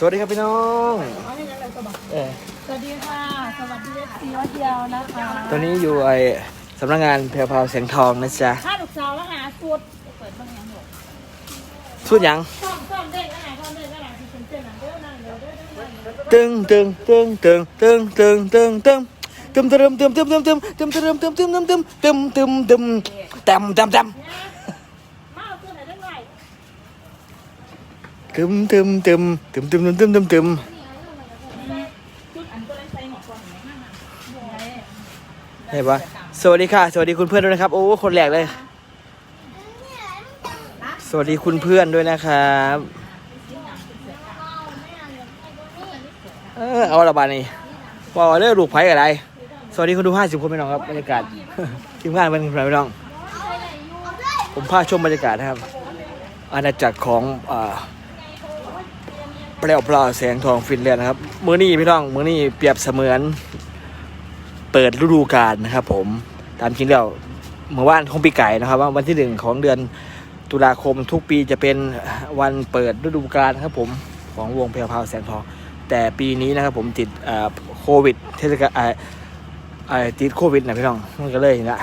สวัสดีครับพี่น้องเอาให้ยังไงก็บอกเออสวัสดีค่ะ สวัสดีเอฟซีวัดเดียวนะคะตอนนี้อยู่ไอสำนักงานแพรวพราวแสงทองนะจ๊ะถ้าลูกสาวแล้วหาสูตรเปิดบ้างยังหนูสุดยังซ่อมซ่อมเด้งก็ไหนซ่อมเด้งก็ไหนที่ฉันเต้นหนังเด้อนั่งเด้อเด้อเด้อเด้อตึงตึงตึงตึงตึงตึงตึงตึงตึมตึมตึมตึมตึมตึมตึมตึมตึมตึมตึมตึมตึมตึมตึมตึมตึมตึมตึม มาเอาตัวไหนได้ไหม ตึมตึมตึมตึมตึมตึมตึมตึมตึมชุดอันตัวไรใส่หมอกก่อนไหมเห็นปะสวัสดีค่ะ สวัสดีคุณเพื่อนด้วยนะครับ โอ้คนแรกเลย สวัสดีคุณเพื่อนด้วยนะครับเออเอาละบาดนี่ว่าเรื่องลูกไผ่อะไร สวัสดีคุณดูห้าสิบคนพี่น้องครับบรรยากาศทีมงานเป็นไงพี่น้อง ผมพาชมบรรยากาศนะครับ อาณาจักรของอ่า เปลวปลาแสงทองฟินแลนด์นะครับมือนี้พี่น้องมือนี้เปรียบเสมือน เปิดฤดูกาลนะครับ ผมตามจริงแล้วเมื่อวานของปีไก่นะครับว่าวันที่หนึ่งของเดือนตุลาคมทุกปีจะเป็นวันเปิดฤดูกาลครับผมของวงเพลวพาวแสงทอง แต่ปีนี้นะครับผมติดอ่าโควิด เทศกาลอ่าอ่าติดโควิดนะพี่น้องมันก็เลยนะ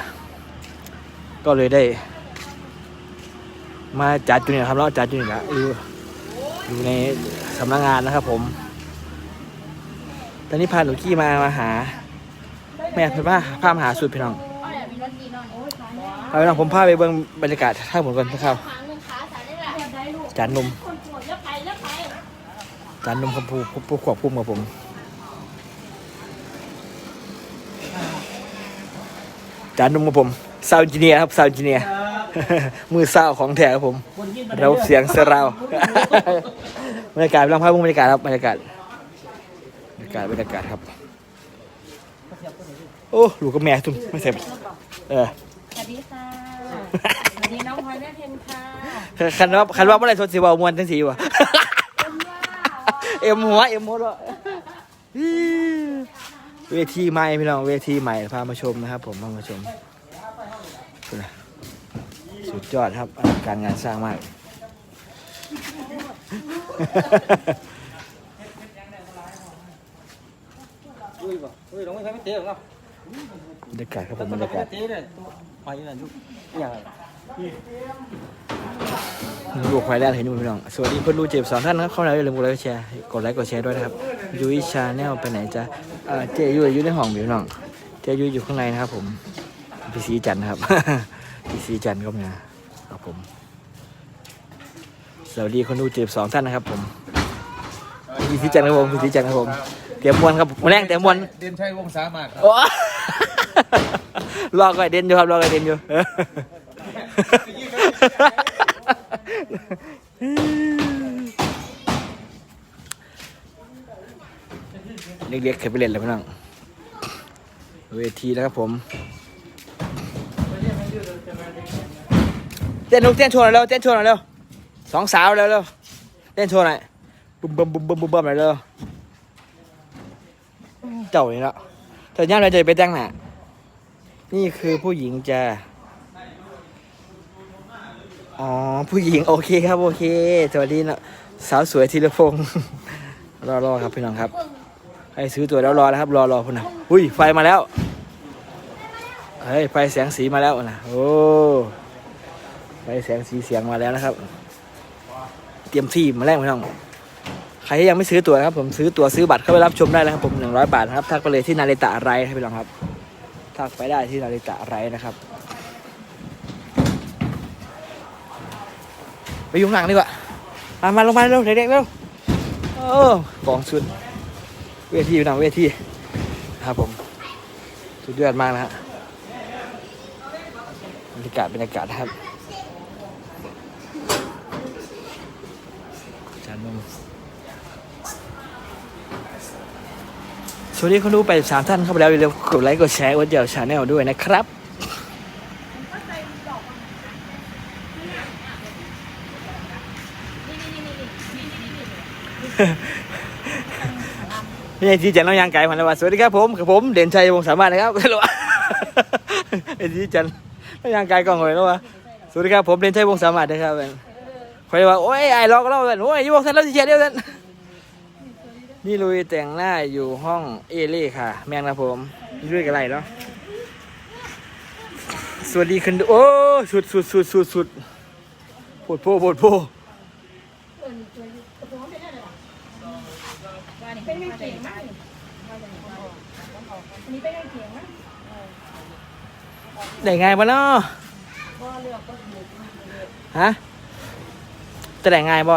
ก็เลยได้ มาจัดจุนี้นะครับแล้วจัดจุนี้นะอยู่อยู่ใน สำนักงานนะครับผม ตอนนี้พาหนูกี้มามาหา แม่เพื่อนพาพามาหาสุดพี่น้องพาพี่น้องผมพาไปเบิ่งบรรยากาศท่าผมก่อนนะครับหางหนึ่งขาสายได้แหละแบบได้ลูกจานนมจานนมคำพูผู้ขวบพุ่มกับผมจานนมกับผมซาวจิเนียครับซาวจิเนียมือซาของแท้ครับผม เราเสียงเสราว บรรยากาศพี่น้องพาเบิ่งบรรยากาศครับบรรยากาศบรรยากาศบรรยากาศครับ โอ้ลูกกับแม่ทุ่มไม่ใส่เออสวัสดีค่ะสวัสดีน้องพลอยแม่เทนค่ะคันว่าคันว่าเมื่อไรสดสีว่ามวนทั้งสีวะเอ็มหัวเอ็มหัวด้วยเวทีใหม่พี่น้องเวทีใหม่พามาชมนะครับ ผมพามาชมดูนะสุดยอดครับอลังการงานสร้างมาก อุ้ยบ่อุ้ยลงไม่ใช่ไม่เตะหรอกบรรยากาศครับผมบรรยากาศ เตะเลยไปนั่นลูกอย่างไรลูควายแรกเห็นอยู่พี่น้อง สวัสดีคนดูเจ็บสองท่านนะครับเข้ามาแล้วอย่าลืมกดไลค์กดแชร์ กดไลค์กดแชร์ด้วยนะครับยุ้ยชาแนลไปไหนจ๊ะเอ่อเจยุ้ยอยู่ในห้องพี่น้อง เจยุ้ยอยู่ข้างในนะครับผมพี่สีจันทร์นะครับ พี่สีจันทร์ก็มาครับผม สวัสดีคนดูเจ็บสองท่านนะครับผมพี่สีจันทร์ครับผมพี่สีจันทร์ครับผมเตรียมมวนครับมาแรงเตรียมมวนเด่นชัยวงสามารถครับโอ้รอก่อนเด่นอยู่ครับรอก่อนเด่นอยู่เล็กๆเคยไปเล่นแล้วพี่น้องเวทีแล้วครับผมเต้นนุกเต้นโชว์หน่อยเร็วเต้นโชว์หน่อยเร็ว สองสาวเร็วเร็วเต้นโชว์หน่อยบุ้มบุ้มบุ้มบุ้มบุ้มบุ้มหน่อยเร็วเจ้านี่ละแต่ย่ามเราจะไปแต่งหน้านี่คือผู้หญิงจะอ๋อผู้หญิงโอเคครับโอเคสวัสดีนะสาวสวยธีรพงศ์รอรอครับพี่น้องครับให้ซื้อตัวแล้วรอแล้วครับ รอรอพุ่นนะอุ้ยไฟมาแล้วเฮ้ยไฟแสงสีมาแล้วนะโอ้ไฟแสงสีเสียงมาแล้วนะครับ รียมที่มาแรกพี่น้องใครที่ยังไม่ซื้อตัวนะครับผมซื้อตัวซื้อบัตรเข้าไปรับชมได้นะครับผมหนึ่งร้อยบาทนะครับทักไปเลยที่นาริตะไรครับพี่น้องครับทักไปได้ที่นาริตะไรนะครับไปยุ่งหลังดีกว่ามามาลงมาเร็วเด็กๆเร็วโอ้กองสุดเวทีอยู่หนังเวทีนะครับผมสุดยอดมากนะฮะบรรยากาศบรรยากาศนะครับจานนม สวัสดีคนดูไปสามท่านเข้าไปแล้วอย่าลืมกดไลค์กดแชร์วัดเดียวชาแนลด้วยนะครับ นี่ไอ้ที่จันน้องยางไก่มาแล้วว่าสวัสดีครับผมกับผมเด่นชัยวงสามารถนะครับฮัลโหลไอ้ที่จันน้องยางไก่กล้องหอยแล้วว่าสวัสดีครับผมเด่นชัยวงสามารถนะครับคอยว่าโอ้ยไอ้ลอกเรากันโอ้ยยี่วงท่านเราจะเชียร์เดียวกัน นี่ลุยแต่งหน้าอยู่ห้องเอเล่ค่ะ แมงนะผมนี่ลุยกับอะไรเนาะสวัสดีคุณดูโอ้สุดสุดสุดสุดสุดปวดโพปวดโพเป็นไม่เก่งมากอันนี้เป็นไม่เก่งมากได้ไงบ้าเนาะฮะจะได้ไงบ่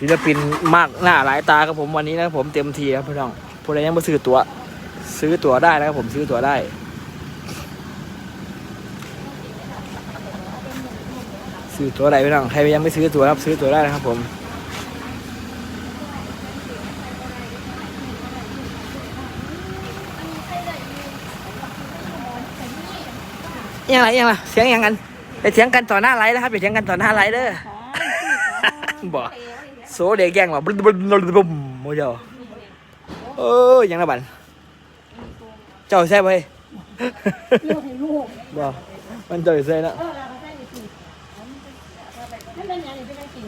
ศิลปินมากหน้าหลายตาครับผมวันนี้นะครับผมเต็มทีครับพี่น้องผู้ใดยังไม่ซื้อตั๋วซื้อตั๋วได้นะครับผมซื้อตั๋วได้ ซื้อตั๋วได้พี่น้องใครยังไม่ซื้อตั๋วครับซื้อตั๋วได้นะครับผมอิหยังไงยังล่ะเสียงอิหยังกันไปเถียงกันต่อหน้าไลฟ์นะครับไปเถียงกันต่อหน้าไลฟ์เด้อบ่ โซเด็กแย่งว่าบึ้มบึ้มบึ้มบึ้มโมเจ้าเออยังละบันเจ้าใช่ไหมบ่มันเจ้าใช่นะ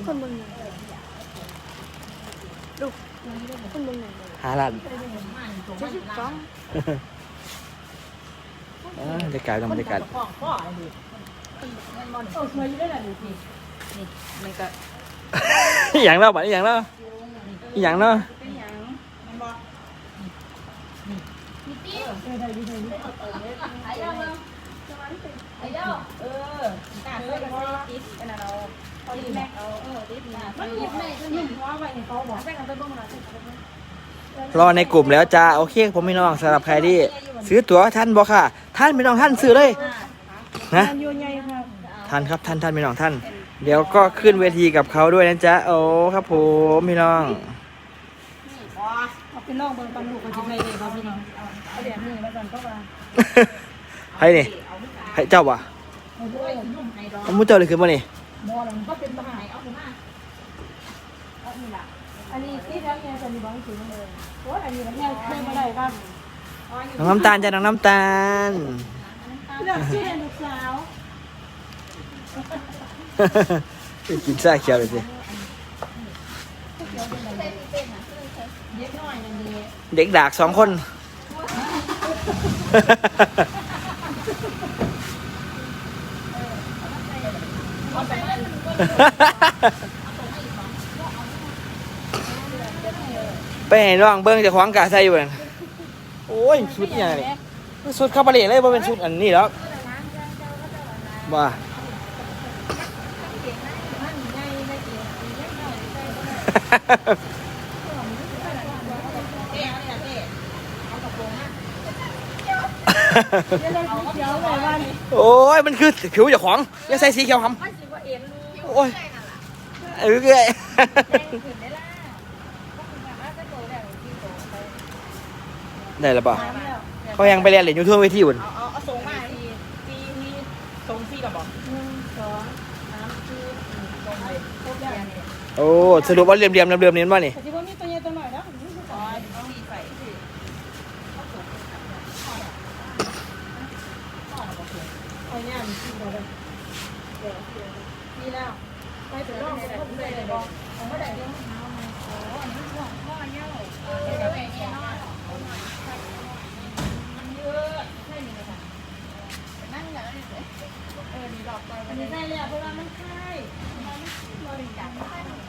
คนมึงลูคนมึงหาล้านชุดสิบสองอ่าบรรยากาศบรรยากาศพ่อพ่ ออะไรดิมันมันเออเคยได้แหละดูสินี่มันก็อย่างเนาะบัดอย่างเนาะอย่างเนาะเป็นอย่างมันไอ้เจ้าเออตาเลยพอติดอันนั้นเราพอดีแม็กเอาเออติดนะมันหยิบแม่ก็หยิบเพราะว่าไว้เขาบอกแม่กันไปบ้างละรอในกลุ่มแล้วจ้าโอเคผมพี่น้องสำหรับใครที่ ซื้อตั๋วท่านบอกค่ะ ท่านพี่น้องท่านซื้อเลยนะท่านครับท่านท่านพี่น้องท่าน เดี๋ยวก็ขึ้นเวทีกับเขาด้วยนะจ๊ะ โอ้ครับผมพี่น้อง เอาไปลองเบิ่งปันลูกกันจะไปเลยครับพี่น้องเอาแบบนี้มาสั่นก็ว่าให้นี่ให้เจ้าวะเอาด้วยนุ่มไฮดรอเอามุ้เจ้าเลยขึ้นมานี่มอมันก็เป็นทหารเอาขึ้นมาเอานี่ล่ะอันนี้ที่แล้วเนี่ยจะมีบ้องถึงเลยโอ้ยอันนี้แม่แม่มาได้บ้างน้องน้ำตาลจ้ะน้องน้ำตาลเลือกชื่อลูกสาว กินซาเขียวเลยสิเด็กน้อยนั่นดีเด็กดากสองคน ไปให้น้องเบิ้งจะขวางกาใส่อยู่นั่นโอ้ยสุดอหย่างนี้สุดคาบาเล่เลยบ่าเป็นสุดอันนี้หรอกว่า โอ้ยมันคือผิวเจ้าของอย่าใส่สีเขียวหำโอ้ยเออเอ้ยได้แล้วป่ะเขายังไปเรียนเหรียญยูทูบเวทีอุ่นเอาเอาเอาส่งมาทีทีทีส่งซีกับบอกหนึ่งสองสามสี่ส่งเลยครบแล้วเนี่ย โอ้สรุปว่าเรียมเรียมเรียมเรียมเรียนว่านี่แต่ที่ว่ามีตัวใหญ่ตัวหน่อยนะอ๋อเอามีใส่สิเอาเนี่ยมีที่เราเลยเดี๋ยวเดี๋ยวมีแล้วไปถึงรอบก็ผมได้เลยบอกผมไม่ได้เรื่องเท้ามาโอ้อันนี้ห่วงพ่อเนี่ยเออเดี๋ยวไปเนี่ยมันเยอะใช่ไหมคะนั่งอย่างนี้เลยเออดีดอกไปอันนี้ได้แล้วเพราะว่ามันคล้ายมันบริจาคไม่ได้หรอก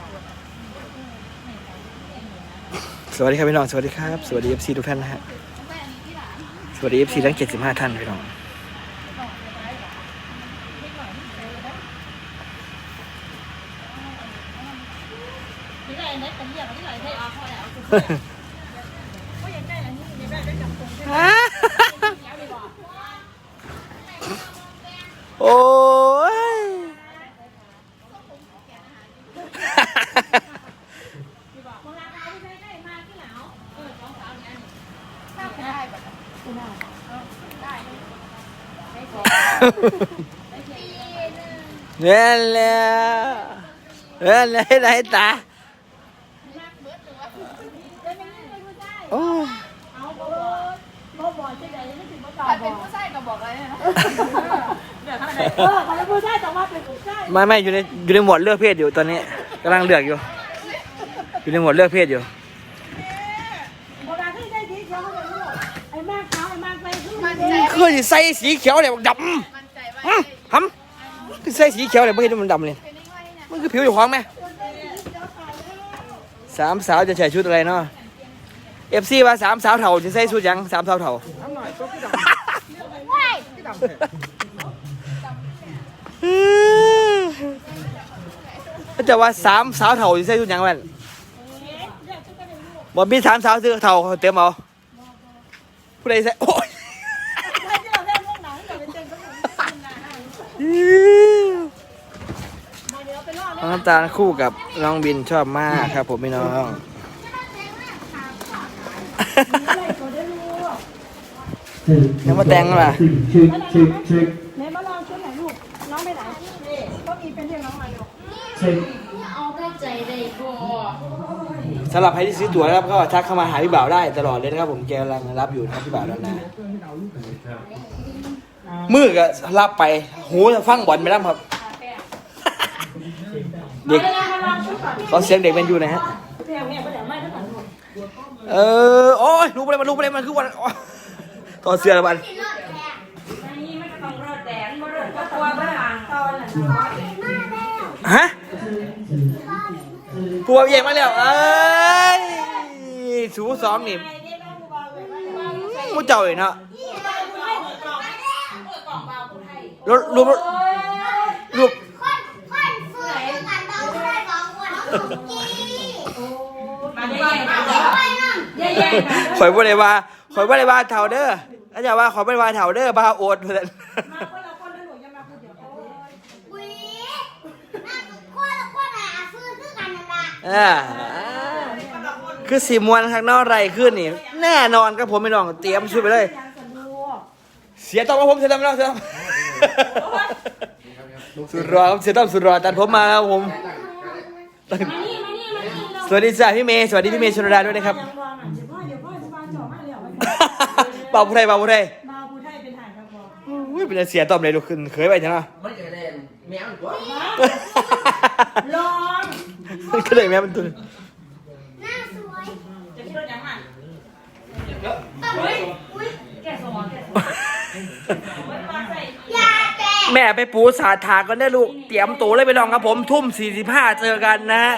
สวัสดีครับพี่น้อง สวัสดีครับ สวัสดีเอฟซีทุกท่านนะฮะ สวัสดีเอฟซีทั้ง75ท่านพี่น้องที่ไหนเนี่ยแต่เหี้ยที่ไหนได้เอาพอแล้วก็ยังได้อันนี้ยังได้ได้จับตรงใช่ไหมเดี๋ยวดีกว่า โอ้ย เวลาเอาไปได้มาที่หนาวเออสองสาวเนี่ยถ้าได้แบบได้ได้ได้ก่อน เนี่ยแหละเนี่ยแหละไหนตาโอ้เอาบ่บ่บ่ที่ไหนไม่ถึงบ่ตาถ้าเป็นผู้ชายก็บอกเลยนะเดี๋ยวข้างในเออเขาเป็นผู้ชายแต่ว่าเป็นผู้ชายไม่ไม่อยู่ในอยู่ในหมวดเลือกเพศอยู่ตอนนี้กำลังเลือกอยู่ อยู่ในหมวดเลือกเพศอยู่ โบราณที่ได้สีเขียวเขาจะรู้ไอ้แม่ขาวไอ้แม่ไปขึ้นมา คือสิใส่สีเขียวเลยดำอืมทำคือใส่สีเขียวเลยไม่เห็นมันดำเลยมันคือผิวอยู่ของไหมสามสาวจะใส่ชุดอะไรเนาะเอฟซีว่าสามสาวเถ่าจะใส่ชุดยังสามสาวเถ่าก็จะว่าสามสาวเถ่าจะใส่ชุดยังแม่บ่มีสามสาวซื้อเถ่าเต็มเอาผู้ใดใส่โอ้ย ให้ที่เราเล่นเรื่องหนังเดี๋ยวไปเจอกันมาเดี๋ยวไปรอด น้องน้ำตาลคู่กับน้องบินชอบมากครับ ผมพี่น้องยังมาแต่งล่ะไหนมาลองชุดไหนลูก น้องไปไหนก็มีเป็นเรื่องน้องมาอยู่เอาได้ใจได้บ่สำหรับใครที่ซื้อตั๋วนะครับก็ทักเข้ามาหาพี่บ่าวได้ตลอดเลยนะครับผมแกกำลังรับอยู่นะครับพี่บ่าวด้านหน้ามือก็รับไปหูฟังบอลไปแล้วครับ เด็กขอเสียงเด็กเป็นอยู่หนะฮะเดี๋ยวเนี่ยเดี๋ยวไม่ต้องผ่านเออโอ้ยรู้ไปเลยมันรู้ไปเลยมันคือวันโอ๊ยต่อเสื้อแล้วมันนี่ไม่ต้องรอดแดงบ่รอดก็ตัวบ้านตอนน่ะฮะปัวเย่มาแล้วเอ้ยสูสองนี่มูเจ้าเลยเนาะรูปรูปรูป มาแย่งมาแย่งกันข่อยบ่ได้ว่าข่อยบ่ได้ว่าเท่าเด้ออาจารย์ว่าข่อยบ่ได้ว่าเท่าเด้อบ้าโอดเพิ่นคนละคนแล้วหนูจะมาคนเดียวอ่าคือสีมวนข้างนอกไรขึ้นนี่ แน่นอนครับผมไม่น้องเตรียมชุดไปเลยเสียต้องมาผมเสียต้องแล้วเสียต้องสุดรอครับเสียต้องสุดรอตัดผมมาครับผม สวัสดีจ้าพี่เมย์สวัสดีพี่เมย์ชนดาด้วยนะครับยังรอหน่อยเดี๋ยวพ่อเดี๋ยวพ่อจะมาจ่อมาแล้วเป่าผู้ไทยเป่าผู้ไทยมาผู้ไทยเป็นถ่ายครับพ่ออุ้ยเป็นเสียต้อมเลยลูกขึ้นเคยไปใช่ไหมมันจะเล่นแมวตัวลองก็เลยแม่เป็นตัวจะคิดว่ายังไง แม่ไปปูสาถากันได้ลูก เตรียมตัวเลยไปน้องครับผม ทุ่ม 45 เจอกันนะฮะ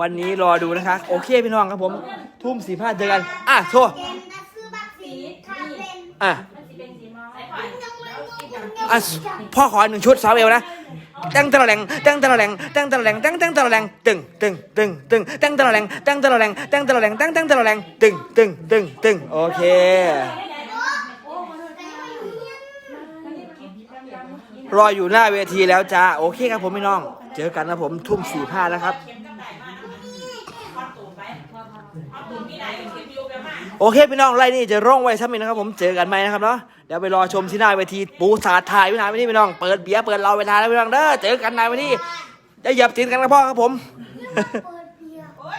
วันนี้รอดูนะคะ โอเคพี่น้องครับผม ทุ่ม 45 เจอกัน อะโชว์อะอะพ่อขอหนึ่งชุดสาวเอวนะตั้งตะแหลงตั้งตะแหลงตั้งตะแหลงตั้งตั้งตะแหลงตึงตึงตึงตึงตั้งตะแหลงตั้งตะแหลงตั้งตะแหลงตั้งตั้งตะแหลงตึงตึงตึงตึงโอเค รออยู่หน้าเวทีแล้วจ้าโอเคครับผมพี่น้อง เจอกันนะผมทุ่มสี่ผ้านะครับ โอเคพี่น้องไล่นี่จะร่องไว้ซ้ำอีกนะครับ ผมเจอกันไหมนะครับเนาะเดี๋ยวไปรอชมที่หน้าเวทีปูสาดถ่ายพี่นาเวทีพี่น้องเปิดเบียร์เปิดเราเวลาแล้วพี่น้องเด้อเจอกันในเวทีจะหยียบตีนกันกับพ่อครับผม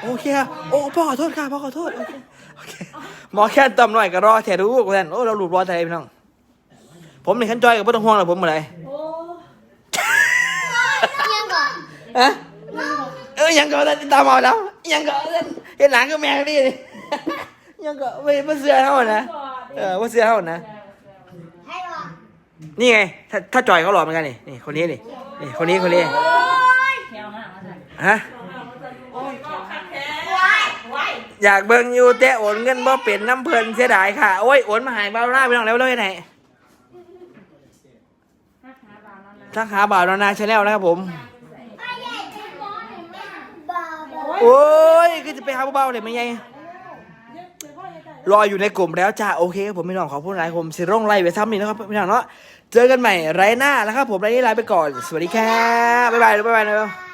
โอเคครับโอ้พ่อขอโทษค่ะพ่อขอโทษโอเคหมอแค่ต่ำหน่อยก็รอแถรู้กันโอ้เราหลุดรอไทยพี่น้อง ผมในขั้นจอยกับไม่ต้องห่วงหรอกผมอะไรโอ้ฮะเออยังก็ตามเอาแล้วยังก็เห็นหลังก็แมงดิยังก็ไม่ไม่เสือเท่านะเออไม่เสือเท่านะนี่ไงถ้าถ้าจอยเขาหล่อเหมือนกันนี่นี่คนนี้นี่นี่คนนี้คนนี้ฮะอยากเบิ่งอยู่แต่โอนเงินบ่เป็นน้ำเพลินเสียดายค่ะ โอ้ยโอนมาใหายบาหน้าไปน้องแล้วเลยไหน ทักหาบ่าวนานาชาแนลนะครับผม โอ้ยก็จะไปหาเบาๆเลยไม่ไงรออยู่ในกลุ่มแล้วจ้าโอเคครับผมพี่น้องขอพูดหลายผมสิร่องไล่ไปซ้ำอีกนะครับพี่น้องเนาะเจอกันใหม่ไรหน้าแล้วครับผมไรนี้ลาไปก่อน สวัสดีครับบ๊ายบายบ๊ายบายนะครับ